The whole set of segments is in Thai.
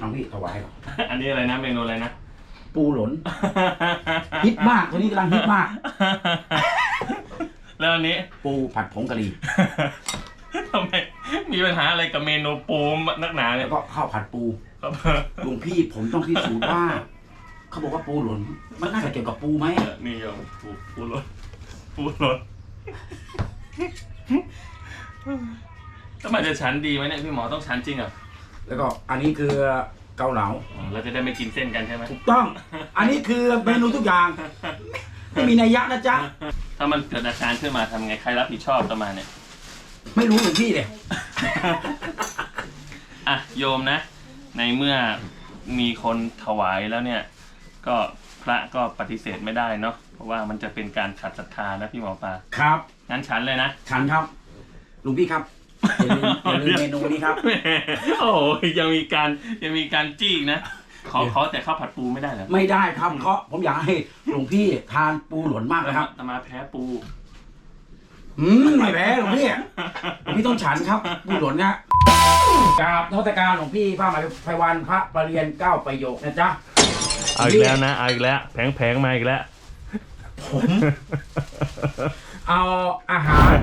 น้องพี่ถวายก่อนอันนี้อะไรนะเมนูอะไรนะ ปูหลน ฮิตมากตัวนี้กำลังฮิตมาก แล้วอันนี้ ปูผัดผงกะหรี่ทำไมมีปัญหาอะไรกับเมนูปูนักหนาเนี่แล้ยวก็ข้าวผัดปูครับหลวงพี่ผมต้องพิสูจน์ว่า เขาบอกว่าปูหลน มันน่าจะเกี่ยวกับปูไหมนี่โยมปูปูรสปูรสถ้ามันจะชันดีไหมเนี่ยพี่หมอต้องชันจริงเหรอะ แล้วก็อันนี้คือเกาเหลาเราจะได้ไม่กินเส้นกันใช่ไหมถูกต้อง อันนี้คือเมนูทุกอย่าง ไม่มีนัยยะนะจ๊ะ ถ้ามันเกิดอาการขึ้นมาทำไงใครรับผิดชอบประมาณเนี่ย ไม่รู้หลวงพี่เลยอะโยมนะ ในเมื่อมีคนถวายแล้วเนี่ย ก็พระก็ปฏิเสธไม่ได้เนาะเพราะว่ามันจะเป็นการขัดศรัทธานะพี่หมอปลาครับ งั้นฉันเลยนะ ฉันครับหลวงพี่ครับ อย่าลืมอย่าลืมเมนูนี้ครับ แหมโอ้โหยังมีการยังมีการจี้อีกนะ ขอขอแต่ข้าวผัดปูไม่ได้เหรอไม่ได้ครับเพราะผมอยากให้หลวงพี่ทานปูหลนมากนะครับตมาแพ้ปู อืมไม่แพ้หลวงพี่หลวงพี่ต้องฉันครับปูหลนนะกราบนมัตการหลวงพี่พระมหาไพวันพระประเรียนเก้าประโยคนะจ๊ะ เอาอีกแล้วนะเอาอีกแล้วแผงแผงๆมาอีกแล้ว ผม เอาอาหาร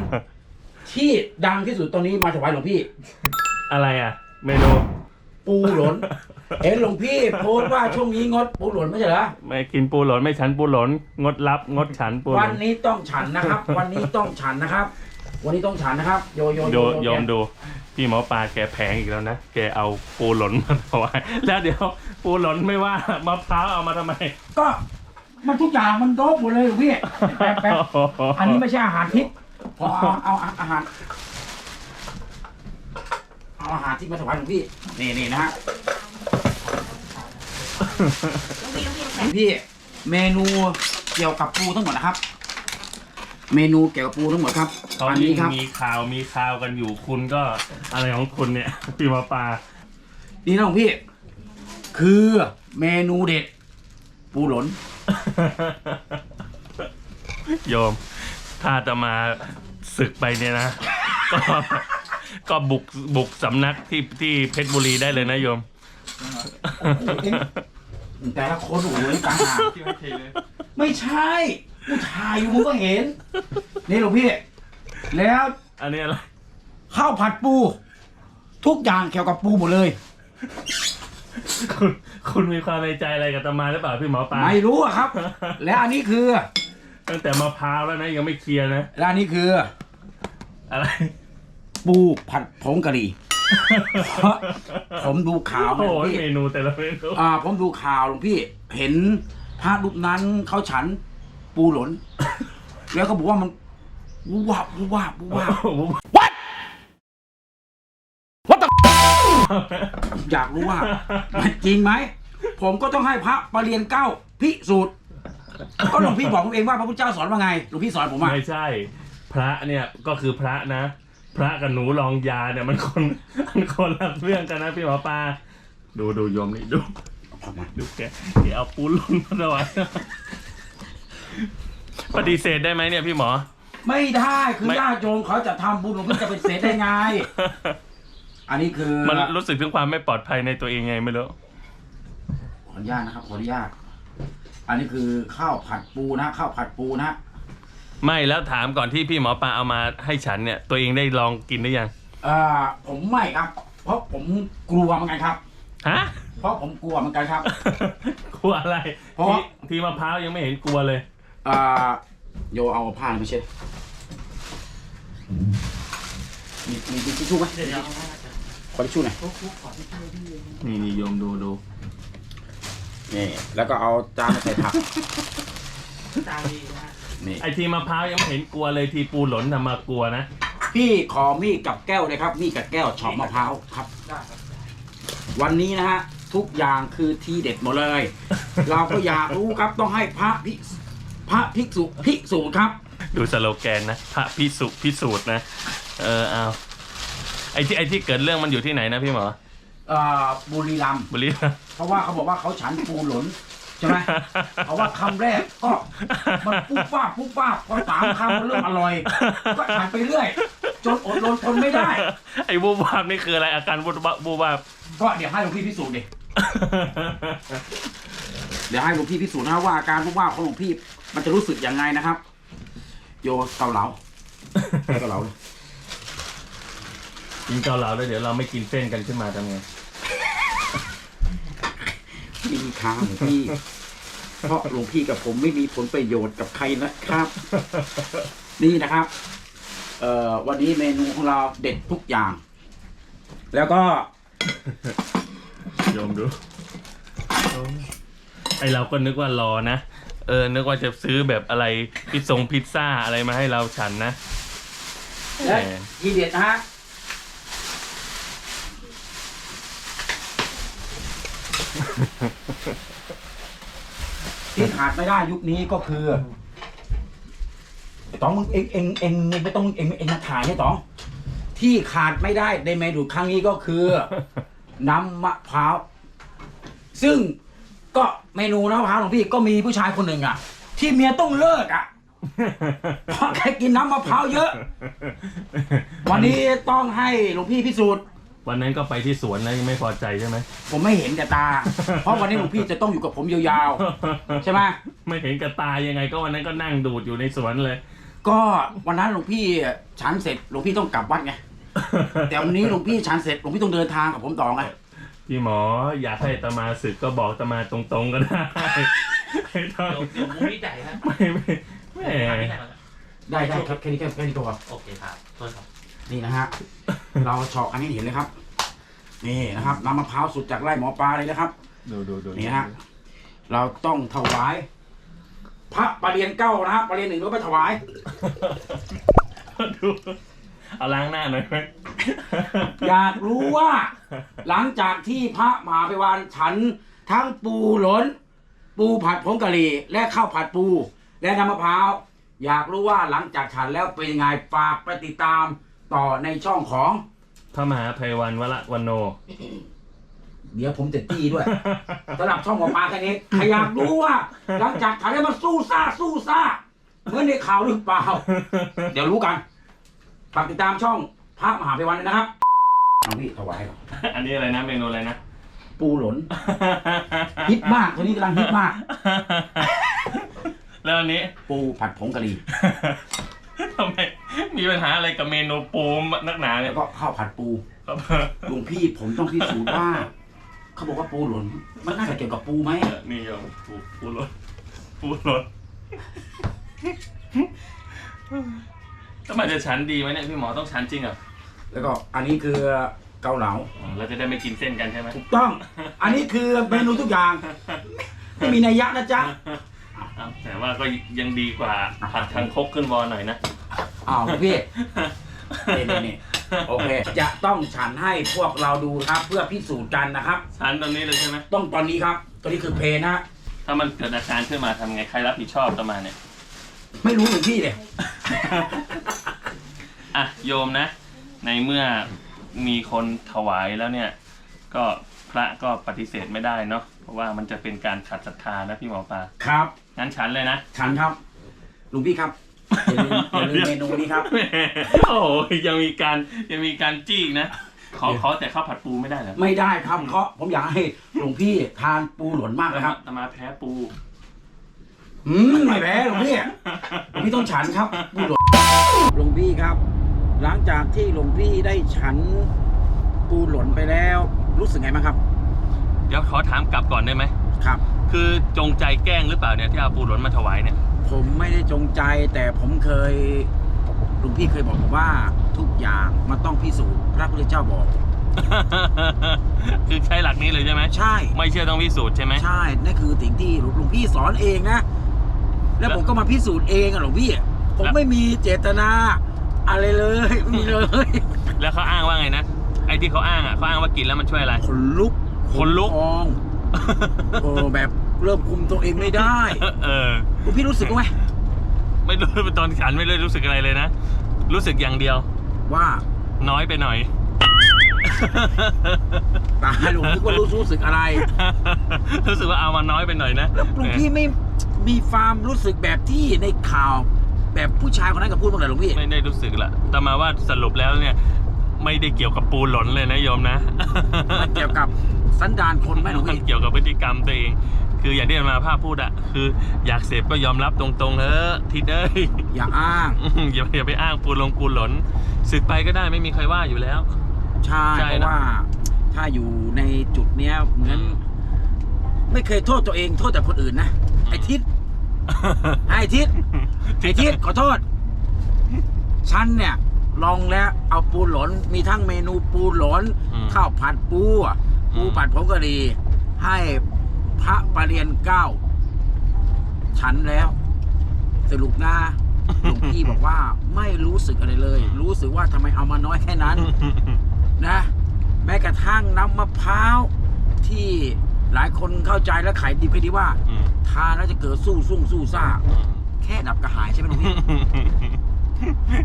ที่ดังที่สุดตอนนี้มาถวายหลวงพี่ อะไรอะ เมนู ปูหลนเห็นหลวงพี่โพสต์ว่าช่วงนี้งดปูหลนไม่ใช่เหรอไม่กินปูหลนไม่ฉันปูหลนงดรับงดฉันปูหลวันนนี้ต้องฉันนะครับ วันนี้ต้องฉันนะครับ วันนี้ต้องฉันนะครับ โยโยโยโยมดู พี่หมอปลาแกแผงอีกแล้วนะ แกเอาปูหลนมาถวายแล้วเดี๋ยวปูหลนไม่ว่ามะพร้าวเอามาทำไมก็มันทุกอย่างมันโดบหมดเลยหลวงพี่แป๊บแป๊บอันนี้ไม่ใช่อาหารทิพย์ พอเอาเอาเอาอาหาร เอาอาหารที่มาถวายหลวงพี่ นี่นี่นะฮะหลวงพี่เมนูเกี่ยวกับปูทั้งหมดนะครับ เมนูเกี่ยวกับปูทั้งหมดครับเขาอันยิ่นี้งครับ มีข่าวมีข่าวกันอยู่คุณก็อะไรของคุณเนี่ย พี่หมอปลานี่นะหลวงพี่ คือเมนูเด็ด ปูหลน โยม ถ้าจะมาศึกไปเนี่ยนะ ก็ก็บุกบุกสำนักที่ที่เพชรบุรีได้เลยนะโยม แต่ละคนโอ้โหต่างหากไม่ใช่ผู้ชายอยู่มึงก็เห็น นี่หลวงพี่ แล้วอันนี้อะไรข้าวผัดปู ทุกอย่างเกี่ยวกับปูหมดเลย คุณคุณมีความในใจอะไรกับตามาหรือเปล่าพี่หมอปลาไม่รู้อะครับ และอันนี้คือ ตั้งแต่มะพร้าวแล้วนะยังไม่เคลียร์นะและอันนี้คือ อะไร ปูผัดผงกะหรี่เพราะผมดูข่าวโอ้นะหลวงโหพี่เมนูแต่ละเมนูอ่า ผมดูข่าวหลวงพี่ เห็นพระรูปนั้นเขาฉันปูหลน แล้วก็บอกว่ามันวูบวาบวูบวาบวูบวาบโอ้โห What What the อยากรู้ว่า มันจริงไหม ผมก็ต้องให้พระประเรียนเก้าพิสูจน์ ก็หลวงพี่บอกผมเองว่าพระพุทธเจ้าสอนว่าไงหลวงพี่สอนผมว่าไม่ใช่ พระเนี่ยก็คือพระนะ พระกับหนูลองยาเนี่ยมันคนมันคนละเรื่องกันนะพี่หมอปลาดูดูโยมนี่ดูดูแกแกเอาปูนลงมาด้วยปฏิเสธได้ไหมเนี่ยพี่หมอ ไม่ได้คือไม่ญาติโยมเขาจะทำบุญหลวงพี่จะเป็นเศษได้ไง อันนี้คือมันรู้สึกถึงความไม่ปลอดภัยในตัวเองไงไม่รู้ขออนุญาตนะครับขออนุญาต อันนี้คือข้าวผัดปูนะข้าวผัดปูนะไม่แล้วถามก่อนที่พี่หมอปลาเอามาให้ฉันเนี่ย ตัวเองได้ลองกินหรือยังเอ่อผมไม่ครับ เพราะผมกลัวเหมือนกันครับ ฮะ เพราะผมกลัวเหมือนกันครับ กลัวอะไรเพราะ ที่ที่มะพร้าวยังไม่เห็นกลัวเลย อ่าโยเอาผ้าไม่ใช่มีมีทิชชู่ไหมขอทิชชู่หน่อย นี่นี่โยมดูดู นี่ แล้วก็เอาจานมาใส่ผักนี่ ไอทีมะพร้าวยังไม่เห็นกลัวเลยทีปูหล่นทำมากลัวนะ พี่ขอมีดกับแก้วเลยครับ มีดกับแก้วเฉาะมะพร้าวครับวันนี้นะฮะ ทุกอย่างคือทีเด็ดหมดเลย เราก็อยากรู้ครับต้องให้พระพิพระภิกษุภิกษุครับ ดูสโลแกนนะพระพิสุพิสูจน์นะ เออเอาไอที่ไอที่เกิดเรื่องมันอยู่ที่ไหนนะพี่หมอเอ่อบุรีรัมย์บุรีรัมย์ เพราะว่าเขาบอกว่าเขาฉันปูหลนใช่ไหมเพราะว่าคำแรกก็มันปุ๊บป้าบปุ๊บป้าบพอสามคำมันเริ่มอร่อย ก็ฉันไปเรื่อย จนอดรนทนไม่ได้ ไอ้บูบาบนี่คืออะไรอาการบูบาบบูบาบ ก็เดี๋ยวให้หลวงพี่พิสูจน์ดิ เดี๋ยวให้หลวงพี่พิสูจน์นะว่าอาการปุ๊บป้าบของหลวงพี่มันจะรู้สึกยังไงนะครับ โยเกาเหลาให้เกาเหลาเลย กินเกาเหลาแล้วเดี๋ยวเราไม่กินเส้นกันขึ้นมาทำไง มีค้างหลวงพี่ เพราะหลวงพี่กับผมไม่มีผลประโยชน์กับใครนะครับ นี่นะครับ เอ่อวันนี้เมนูของเราเด็ดทุกอย่าง แล้วก็ โยมดูไอเราก็นึกว่ารอนะ เออ นึกว่าจะซื้อแบบอะไรพิซซงพิซซ่าอะไรมาให้เราฉันนะและแหม ทีเด็ดนะฮะ ที่ขาดไม่ได้ยุคนี้ก็คือไอ้ต๋องมึงเองเองเองเองไม่ต้องเองเองมาถ่ายให้ต๋องที่ขาดไม่ได้ในเมนูครั้งนี้ก็คือ น้ำมะพร้าวซึ่งก็เมนูน้ำมะพร้าวของพี่ก็มีผู้ชายคนหนึ่งอะ ที่เมียต้องเลิกอะเพราะแกกินน้ำมะพร้าวเยอะ วันนี้ต้องให้หลวงพี่พิสูจน์ วันนั้นก็ไปที่สวนแล้วยังไม่พอใจใช่ไหม ผมไม่เห็นกับตา เพราะวันนี้หลวงพี่จะต้องอยู่กับผมยาวๆ ใช่ไหมไม่เห็นกับตายังไง ก็วันนั้นก็นั่งดูดอยู่ในสวนเลย ก็วันนั้นหลวงพี่ฉันเสร็จหลวงพี่ต้องกลับวัดไง แต่วันนี้หลวงพี่ฉันเสร็จหลวงพี่ต้องเดินทางกับผมต่อไง พี่หมออยากให้ตมาศึกก็บอกตมาตรงๆก็ได้ไม่ต้องเดี๋ยวเดี๋ยวมุ้งวิจัยครับไม่ไม่ไม่ถามที่ไหนก่อนครับได้ได้ครับแค่นี้แค่แค่นี้ก็พอโอเคครับโทษครับ นี่นะฮะ เราเฉาะอันนี้เห็นเลยครับ นี่นะครับน้ำมะพร้าวสุดจากไร่หมอปลาเลยนะครับ ดูดูดูนี่ฮะ เราต้องถวาย พระประเรียนเก้านะฮะประเรียนหนึ่งเราไปถวาย ดูเอาล้างหน้าหน่อยไหมอยากรู้ว่า หลังจากที่พระมหาภิวานฉันทั้งปูหลน ปูผัดผงกะหรี่ และข้าวผัดปู และน้ำมะพร้าว อยากรู้ว่าหลังจากฉันแล้วเป็นยังไงฝากไปติดตาม ต่อในช่องของ พระมหาภัยวันวละวันโน เดี๋ยวผมจะตีด้วย สำหรับช่องหมอปลาแค่นี้ใครอยากรู้ว่า หลังจากฉันแล้วมันสู้ซ่าสู้ซ่าเหมือนในข่าวหรือเปล่า เดี๋ยวรู้กันฝากติดตามช่องพระมหาภิวันด้วยนะครับเอาพี่ถวายก่อนอันนี้อะไรนะเมนูอะไรนะ ปูหลนฮิตมากตัวนี้กำลังฮิตมาก แล้วอันนี้ ปูผัดผงกะหรี่ ทำไมมีปัญหาอะไรกับเมนูปูนักหนาเนี่แล้ยวก็ข้าวผัดปูครับหลวงพี่ผมต้องพิสูจน์ว่า เขาบอกว่าปูหลนมันน่าจะเกี่ยวกับปูไหมนี่โยมปูปูรสปูรสถ้ามันจะชันดีไหมเนี่ยพี่หมอต้องชันจริงเหรอะแล้วก็อันนี้คือเกาเหลาเราจะได้ไม่กินเส้นกันใช่ไหมถูกต้อง อันนี้คือเมนูทุกอย่าง ไม่มีนัยยะนะจ๊ะ อ้าวแต่ว่าก็ยังดีกว่าผัดทางคกขึ้นวอหน่อยนะ อ้าวหลวงพี่นี่นี่นี่โอเค จะต้องฉันให้พวกเราดูครับ เพื่อพิสูจน์กันนะครับ ชันตรงนี้เลยใช่ไหมต้องตอนนี้ครับตัวนี้คือเพลนะถ้ามันเกิดอาการขึ้นมาทำไงใครรับผิดชอบประมาณเนี่ย ไม่รู้หลวงพี่เลยอะโยมนะ ในเมื่อมีคนถวายแล้วเนี่ย ก็พระก็ปฏิเสธไม่ได้เนาะเพราะว่ามันจะเป็นการขัดศรัทธานะพี่หมอปลา ครับ งั้นฉันเลยนะ ฉันครับหลวงพี่ครับอย่าลืมอย่าลืมเมนูนี้ครับ แหมโอ้ยยังมีการยังมีการจี้อีกนะ ขอขอแต่ข้าวผัดปูไม่ได้เหรอไม่ได้ครับเพราะผมอยากให้หลวงพี่ทานปูหลนมากเลยครับตมาแพ้ปู อืมไม่แพ้หลวงพี่หลวงพี่ต้องฉันครับปูหลนหลวงพี่ครับ หลังจากที่หลวงพี่ได้ฉันปูหลนไปแล้ว รู้สึกไงบ้างครับ เดี๋ยวขอถามกลับก่อนได้ไหม ครับ คือจงใจแกล้งหรือเปล่าเนี่ยที่เอาปูหลนมาถวายเนี่ย ผมไม่ได้จงใจแต่ผมเคยหลวงพี่เคยบอกผมว่าทุกอย่างมันต้องพิสูจน์พระพุทธเจ้าบอก คือใช้หลักนี้เลยใช่ไหมใช่ ไม่เชื่อต้องพิสูจน์ใช่ไหมใช่นั่นคือสิ่งที่หลวงหลวงพี่สอนเองนะ แล้วผมก็มาพิสูจน์เองอะหลวงพี่ผมแล้วไม่มีเจตนา อะไรเลยไม่มีเลย แล้วเขาอ้างว่าไงนะไอ้ที่เขาอ้างอะเขาอ้างว่ากินแล้วมันช่วยอะไรขนลุกขนลุกพอง โอ้แบบเริ่มคุมตัวเองไม่ได้เออหลวงพี่รู้สึกไหมไม่รู้ตอนฉันไม่ได้รู้สึกอะไรเลยนะ รู้สึกอย่างเดียว ว่าน้อยไปหน่อยตายหลวงพี่ก็รู้รู้สึกอะไร รู้สึกว่าเอามาน้อยไปหน่อยนะหลวงพี่ไม่มีความรู้สึกแบบที่ในข่าว แบบผู้ชายคนนั้นกับพูดบ้างเลยหลวงพี่ไม่ได้รู้สึกละแต่มาว่าสรุปแล้วเนี่ย ไม่ได้เกี่ยวกับปูหล่นเลยนะโยมนะมันเกี่ยวกับ สันดานคนไหมหลวงมันพี่เกี่ยวกับพฤติกรรมตัวเอง คืออย่างที่อาตมาภาพพูดอะคืออยากเสพก็ยอมรับตรงๆเถอะทิดเอ้ย อย่าอ้างอืมอย่าอย่าไปอ้างปูลงปูหล่นศึกไปก็ได้ไม่มีใครว่าอยู่แล้ว ใช่ใช่เพนะราะว่าถ้าอยู่ในจุดเนี้ยเหมือนไม่เคยโทษตัวเองโทษแต่คนอื่นนะไอ้ทิศไอ้ทิศไอ้ทิศขอโทษฉันเนี่ย ลองแล้วเอาปูหลนมีทั้งเมนูปูหลนอืม ข้าวผัดปูอะปู อืมผัดผงกะหรี่ให้พระประเรียนเก้าฉันแล้ว สรุปนะหลวงพี่บอกว่าไม่รู้สึกอะไรเลย รู้สึกว่าทำไมเอามาน้อยแค่นั้น นะ แม้กระทั่งน้ำมะพร้าวที่หลายคนเข้าใจและขายดีไปดีว่า อืมทานแล้วจะเกิดสู้ซุ่งสู้ซ่าอืมแค่ดับกระหายใช่ไหมหลวงพี่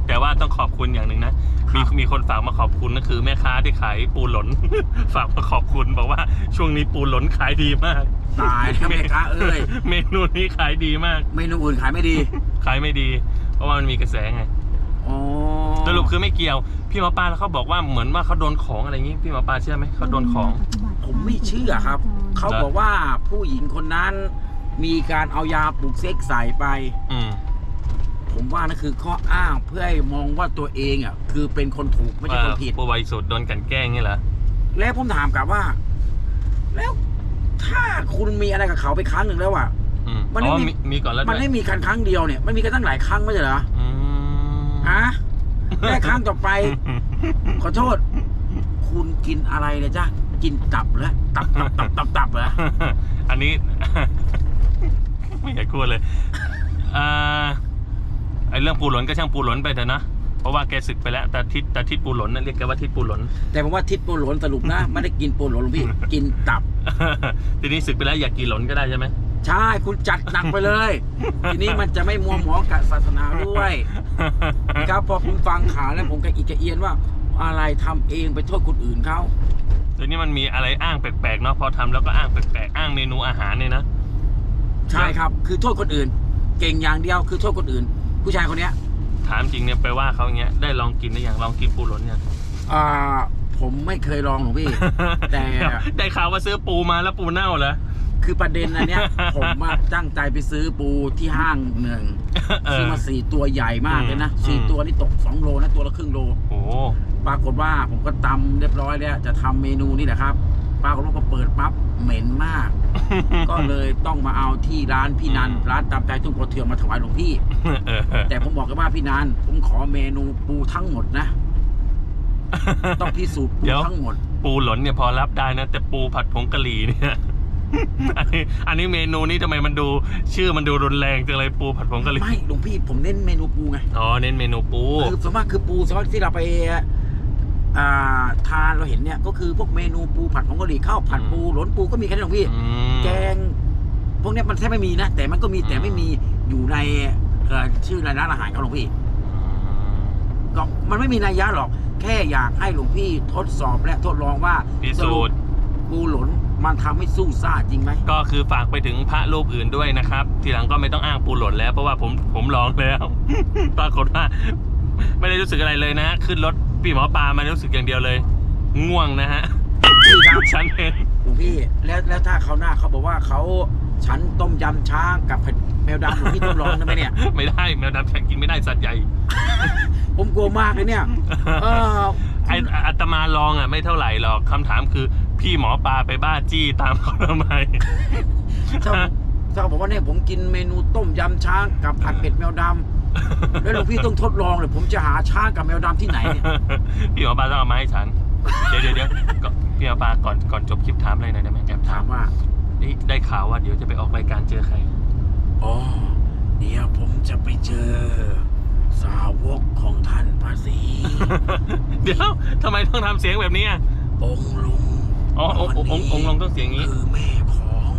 แต่ว่าต้องขอบคุณอย่างหนึ่งนะ มีครับมีคนฝากมาขอบคุณก็คือ แม่ค้าที่ขายปูหล่นฝากมาขอบคุณบอกว่าช่วงนี้ปูหล่นขายดีมาก ตายแล้วแม่ค้าเอ้ย เมนูนี้ขายดีมาก เมนูอื่นขายไม่ดี ขายไม่ดี เพราะว่ามันมีกระแสไงอ๋อสรุปคือไม่เกี่ยว พี่หมอปลาแล้วเขาบอกว่าเหมือนว่าเขาโดนของอะไรอย่างงี้ พี่หมอปลาเชื่อไหมเขาโดนของ ผมไม่เชื่อครับ เขาบอกว่าผู้หญิงคนนั้นมีการเอายาปลุกเซ็กใส่ไป อืม ผมว่านั่นคือข้ออ้างเพื่อให้มองว่าตัวเองอะคือเป็นคนถูกไม่ใช่คนผิดผู้บริสุทธิ์โดนกลันแกล้งนี่เหรอแล้วผมถามกลับว่า แล้วถ้าคุณมีอะไรกับเขาไปครั้งหนึ่งแล้วอะ อืมมันไม่อ๋อมี มีมีก่อนแล้วมันด้วยไม่มีการครั้งเดียวเนี่ยมันมีกันตั้งหลายครั้งไม่ใช่เหรออืมฮะแค่ครั้งต่อไป ขอโทษ คุณกินอะไรเนี่ยจ้ะกินตับเหรอตับตับตับตับตับเหรออันนี้ ไม่อยากพูดเลยอ่า ไอเรื่องปูหลนก็ช่างปูหลนไปเถอะนะ เพราะว่าแกศึกไปแล้ว แต่ทิศแต่ทิศปูหลนนั่นเรียกแกว่าทิศปูหลน แต่ผมว่าทิศปูหลนสรุปนะ ไม่ได้กินปูหลนหรอกพี่ กินตับ ทีนี้ศึกไปแล้วอยากกินหลนก็ได้ใช่ไหมใช่คุณจัดหนักไปเลย ทีนี้มันจะไม่มัวหมองกับศาสนาด้วยครับพอผมฟังข่าวแล้วผมก็อีกจะเอียนว่า อะไรทำเองไปโทษคนอื่นเขาทีนี้มันมีอะไรอ้างแปลกๆเนาะพอทำแล้วก็อ้างแปลกๆอ้างเมนูอาหารเนี่ยนะใช่ครับ คือโทษคนอื่น เก่งอย่างเดียวคือโทษคนอื่น ผู้ชายคนเนี้ย ถามจริงเนี่ยไปว่าเขาอย่างเงี้ยได้ลองกินได้อย่างลองกินปูหลนยัง อ่า ผมไม่เคยลองหรอกพี่ แต่ ได้ข่าวว่าซื้อปูมาแล้วปูเน่าเหรอ คือประเด็นอันเนี้ย ผมมาตั้งใจไปซื้อปูที่ห้างหนึ่งเอซื้ออมาสี่ตัวใหญ่มากเลยนะอืม สี่อืมตัวนี่ตกสองโลนะตัวละครึ่งโล โอ้โหปรากฏว่าผมก็ตำเรียบร้อยแล้วจะทำเมนูนี่แหละครับ ปรากฏว่าพอเปิดปั๊บเหม็นมาก ก็เลยต้องมาเอาที่ร้านพี่นันอืมร้านตำใจทุ่งโพเทืองมาถวายหลวงพี่เออแต่ผมบอกกันว่าพี่นันผมขอเมนูปูทั้งหมดนะ ต้องพิสูจน์ปูเดี๋ยวทั้งหมด ปูหลนเนี่ยพอรับได้นะแต่ปูผัดผงกะหรี่เนี่ยอันนี้อันนี้เมนูนี้ทำไมมันดู ชื่อมันดูรุนแรงจังเลยปูผัดผงกะหรี่ไม่หลวงพี่ผมเน้นเมนูปูไงอ๋อเน้นเมนูปูคือส่วนมากคือปูส่วนมากที่เราไปอ่า ทานเราเห็นเนี่ยก็คือพวกเมนูปูผัดผงกะหรี่ข้าวผัดอืมปูหลนปูก็มีแค่นี้หลวงพี่อืมแกง พวกเนี้ยมันแทบไม่มีนะ แต่มันก็มีอืมแต่ไม่มีอยู่ในเอ่อชื่อร้านอาหารเขาหลวงพี่ก็มันไม่มีนัยยะหรอก แค่อยากให้หลวงพี่ทดสอบและทดลองว่าพิสูจน์ปูหลนมันทำให้สู้ซ่าจริงไหมก็คือฝากไปถึงพระรูปอื่นด้วยนะครับ ทีหลังก็ไม่ต้องอ้างปูหล่นแล้วเพราะว่าผมผมลองแล้วปรากฏว่า ไม่ได้รู้สึกอะไรเลยนะ ขึ้นรถ พี่หมอปลามารู้สึกอย่างเดียวเลย ง่วงนะฮะพี่ครับฉันเองหลวงพี่แล้วแล้วถ้าเขาวหน้าเขาบอกว่าเขาฉันต้มยำช้างกับแมวดำหลวงพี่ต้องลองได้ไหมเนี่ย ไม่ได้แมวดำฉันกินไม่ได้สัตว์ใหญ่ผมกลัวมากเลยเนี่ยเออไออาตมาลองอะไม่เท่าไหร่หรอกคำถามคือพี่หมอปลาไปบ้าจี้ตามเขาทำไมถ้าถ้าบอกว่าเนี่ยผมกินเมนูต้มยำช้างกับผัดเผ็ดแมวดำ แล้วหลวงพี่ต้องทดลองเลยผมจะหาช้างกับแมวดำที่ไหนเนี่ยพี่หมอปลาต้องเอามาให้ฉัน เดี๋ยวเดี๋ยวเดี๋ยวก็พี่หมอปลาก่อนก่อนจบคลิปถามอะไรหน่อยได้ไหมแอบถาถามมว่า ได้ได้ข่าวว่าเดี๋ยวจะไปออกรายการเจอใคร อ๋อ เดี๋ยวผมจะไปเจอ สาวกของท่านพระศรี เดี๋ยวทำไมต้องทำเสียงแบบนี้อะองค์ลุงอ๋อองค์องค์องค์องค์ลงต้องเสียงอย่างนี้ คือแม่ของ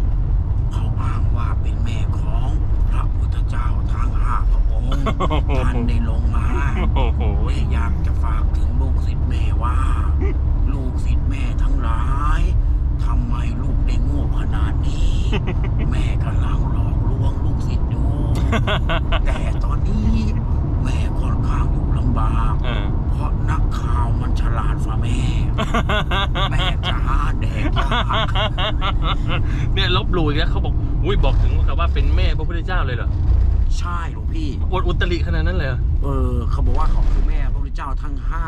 เขาอ้างว่าเป็นแม่ของพระพุทธเจ้าทั้งห้าพระองค์ ท่านได้ลงมาโอ้โหแม่อยากจะฝากถึงลูกศิษย์แม่ว่า ลูกศิษย์แม่ทั้งหลายทำไมลูกได้โง่ขนาดนี้ แม่กำลังหลอกลวงลูกศิษย์อยู่แต่ตอนนี้ แม่ค่อนข้างอยู่ลำบากเออเพราะนักข่าวมันฉลาดฝ่าแม่ แม่จะหาแดกยากเนี่ยลบหลู่อีกแล้วเขาบอกอุ้ยบอกถึงกับว่าเป็นแม่พระพุทธเจ้าเลยเหรอ ใช่หลวงพี่ อวดอุตริขนาดนั้นเลยเหรอเออเขาบอกว่าเขาคือแม่พระพุทธเจ้าทั้งห้า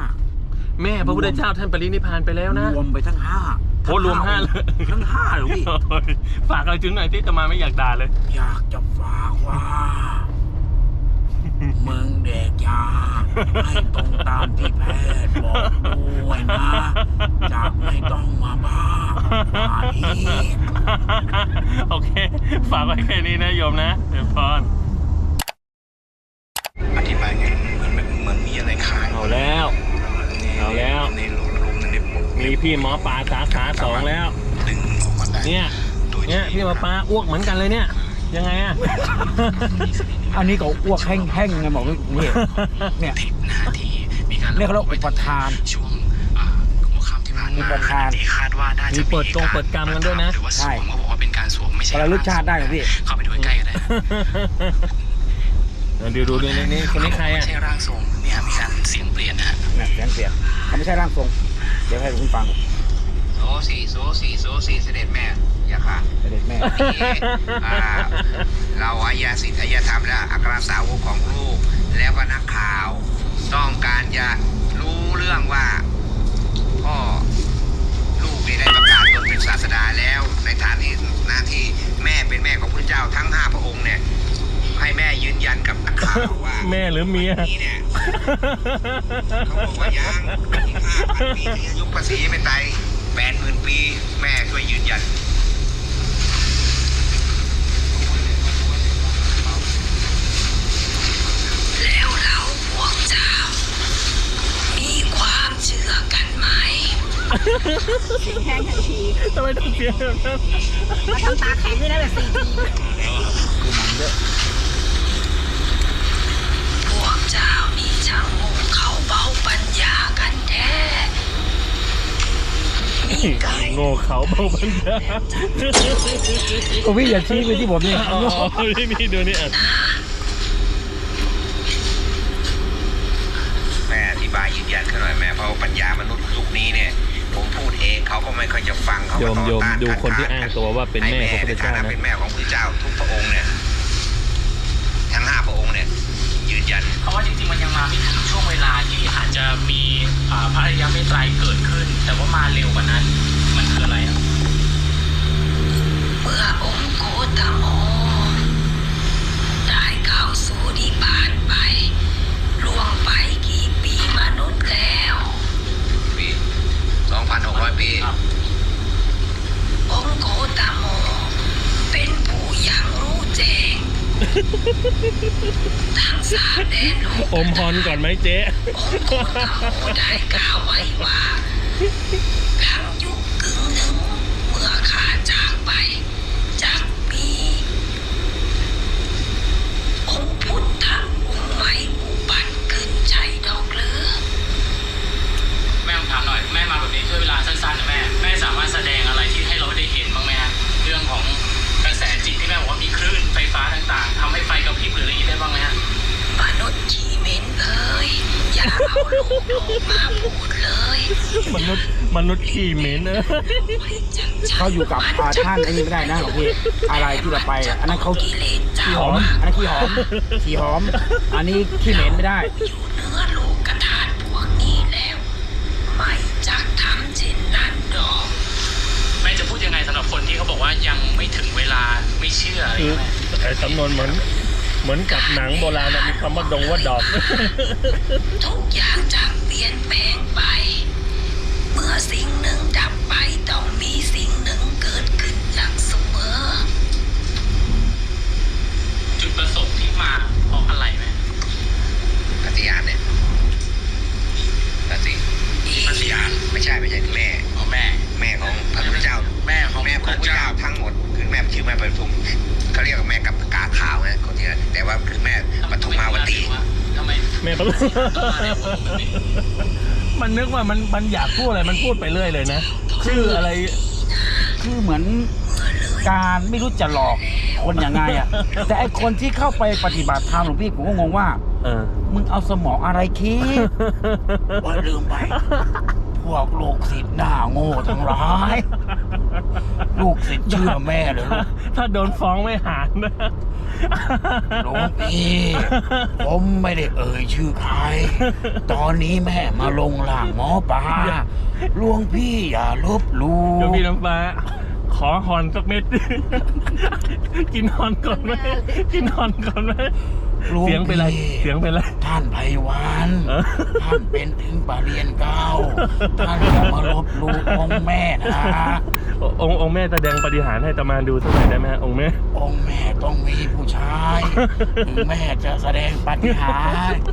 แม่พระพุทธเจ้าท่านปรินิพพานไปแล้วนะ รวมไปทั้งห้าโอ้รวมห้าเลย ทั้งห้าหลวงพี่ โอ้ยฝากอะไรถึงหน่อยที่จะมาไม่อยากด่าเลย อยากจะฝากว่า มึงเด็กยาให้ตรงตามที่แพทย์บอกด้วยนะจะไม่ต้องมาบ้ามาอีก โอเค ฝากไว้แค่นี้นะโยมนะเดี๋ยวพร พี่หมอปลาสาขาสองแล้ว ดึงออกมาได้เนี่ย โดยเนี่ยพี่หมอปลาอ้วกเหมือนกันเลยเนี่ย ยังไงอะ อันนี้ก็อ้วกแห้งๆไงบอกนี่เนี่ยทิศหน้าที่มีการเรียกว่าอุปทาน ช่วงอ่าหัวค่ำที่ผ่านอุมาปทานอัคาดว่าน่าจะมีเปิดกงเปิดกรรมกันด้วยนะ หรือว่าสใช่วมเขาบอกว่าเป็นการสวมไม่ใช่ระลึกชาติได้เหรอพี่ เข้าไปดูใกล้ๆกันได้เดี๋ยวดูดูนี่นี่คนนี้ใครไม่อะใช่ร่างทรงเนี่ยมีการเสียงเปลี่ยนนะฮะ เนี่ยเสียงเสียงเขาไม่ใช่ร่างทรง เดี๋ยวให้คุณฟังโซสีโซสีโซสีเสด็จแม่อย่าค่ะเสด็จแม่อ่าเราอายาสิทธิอายธรรมและอัครสาวกของลูก แล้วก็นักข่าว ต้องการจะรู้เรื่องว่าพ่อลูกนี่ได้ประกาศตนเป็นศาสดาแล้ว ในฐานที่หน้าที่แม่เป็นแม่ของพระเจ้าทั้งห้าพระองค์เนี่ย ให้แม่ยืนยันกับนักข่าวว่าแม่หรือเมียนี่เนี่ยเขาบอกว่ายังอีกห้าพันปีที่อายุภาษีไม่ตายแปดหมื่นปี แม่ช่วยยืนยัน แล้วเราพวกเจ้า มีความเชื่อกันไหม แห้งทันทีทำไมต้องเสียงแบบนั้นมาทำตาแข็งด้วยนะแบบสี่ทีพ โง่เขาเบาบันดาโอ้พี่อย่าชี้ไปที่ผมนี่อ๋อนี่นี่ดูนี่อะแม่อธิบายยืนยันขึ้นหน่อยแม่เพราะว่าปัญญามนุษย์ยุคนี้เนี่ย ผมพูดเองเขาก็ไม่ค่อยจะฟังเขาโยก็มต่อโยมต้านดูขัดคนที่ขอ้างตัวว่าเป็นแม่ของพระพุทธเจ้าให้นะแม่ในฐเป็นแม่ของพระพุทธเจ้าทุกพระองค์เนี่ยทั้งห้าพระองค์เนี่ย ยืนยัน เพราะว่าจริงๆมันยังมาไม่ถึงช่วงเวลาที่อาจจะมีอ่าพระอริยเมตไตรเกิดขึ้น แต่ว่ามาเร็วกว่านั้น มันคืออะไรอะเมื่อองค์โกตโมได้เข้าสู่นิพพานไปล่วงไปกี่ปีมนุษย์แล้วปี2,600ปีครับองค์โกตโมเป็นผู้ยังรู้แจ้ง ทั้งสามแดนโลกอมฮอนก่อนไหมเจ๊องค์โกตโมได้กล่าวไว้ว่าครั้งยุคกึ่งหนึ่งเมื่อข้าจากไปจักมีองค์พุทธองค์ใหม่อุบัติขึ้นใช่ดอกหรือ แม่ผมถามหน่อย แม่มาแบบนี้ช่วยเวลาสั้นๆนะแม่ ฟฟ้าต่างๆทำให้ไฟกระพริบหรืออะไรอย่างนี้ได้บ้างไหมฮะมนุษย์ขี้เหม็นเอ้ยอย่าเอาลูกโลกมาพูดเลยมนุษย์มนุษย์ขี่เหม็นนะเขาอยู่กับอ่าท่านไอ้นี่ไม่ได้นะหลวงพี่อะไรที่เราไปอะอันนั้นเขากิเลสเจ้าขี้หอมอันนั้นขี้หอมขี้หอม อันนี้ขี้เหม็นไม่ได้อยู่เหนือโลกธาตุพวกนี้แล้ว ไม่จักทำเช่นนั้นดอกแม่จะพูดยังไงสำหรับคนที่เขาบอกว่ายังไม่ถึงเวลาไม่เชื่ออะไรอคืย่างอเงี้ยแม่ ไอ้สำนวนเหมือน เหมือนกับหนังโบราณนะมีคำว่าดงว่าดอก ทุกอย่างจะเปลี่ยนแปลงไป เขามันนึกว่ามันมันอยากพูดอะไรมันพูดไปเรื่อยเลยนะชื่ออะไร คือเหมือนการไม่รู้จะหลอกคนยังไงอะ แต่ไอคนที่เข้าไปปฏิบัติธรรมหลวงพี่ผมก็งงว่าเออมึงเอาสมองอะไรคิดว่าลืมไป พวกลูกศิษย์หน้าโง่ทั้งหลาย ลูกศิษย์เชื่อแม่เลยลูก ถ้าโดนฟ้องไม่หารนะ หลวงพี่ผมไม่ได้เอ่ยชื่อใคร ตอนนี้แม่มาลงล่างหมอปลาหลวงพี่อย่าลบหลูเดี๋ยวพี่น้ำฟ้า ขอฮอนสักเม็ด กินฮอนก่อนไหมกินฮอนก่อนไหมห ลวงเสียงเป็นไรพี่เสียงเป็นไรท่านไพวันเออท่านเป็นถึงปาเรียนเก้าท่านอย่ามาลบหลูองค์แม่นะองค์องค์แม่แสดงปฏิหารย์ให้ตะมานดูสักหน่อยได้ไหมฮะองค์แม่ องค์แม่ต้องมีผู้ชายถึงแม่จะแสดงปาฏิหาริย์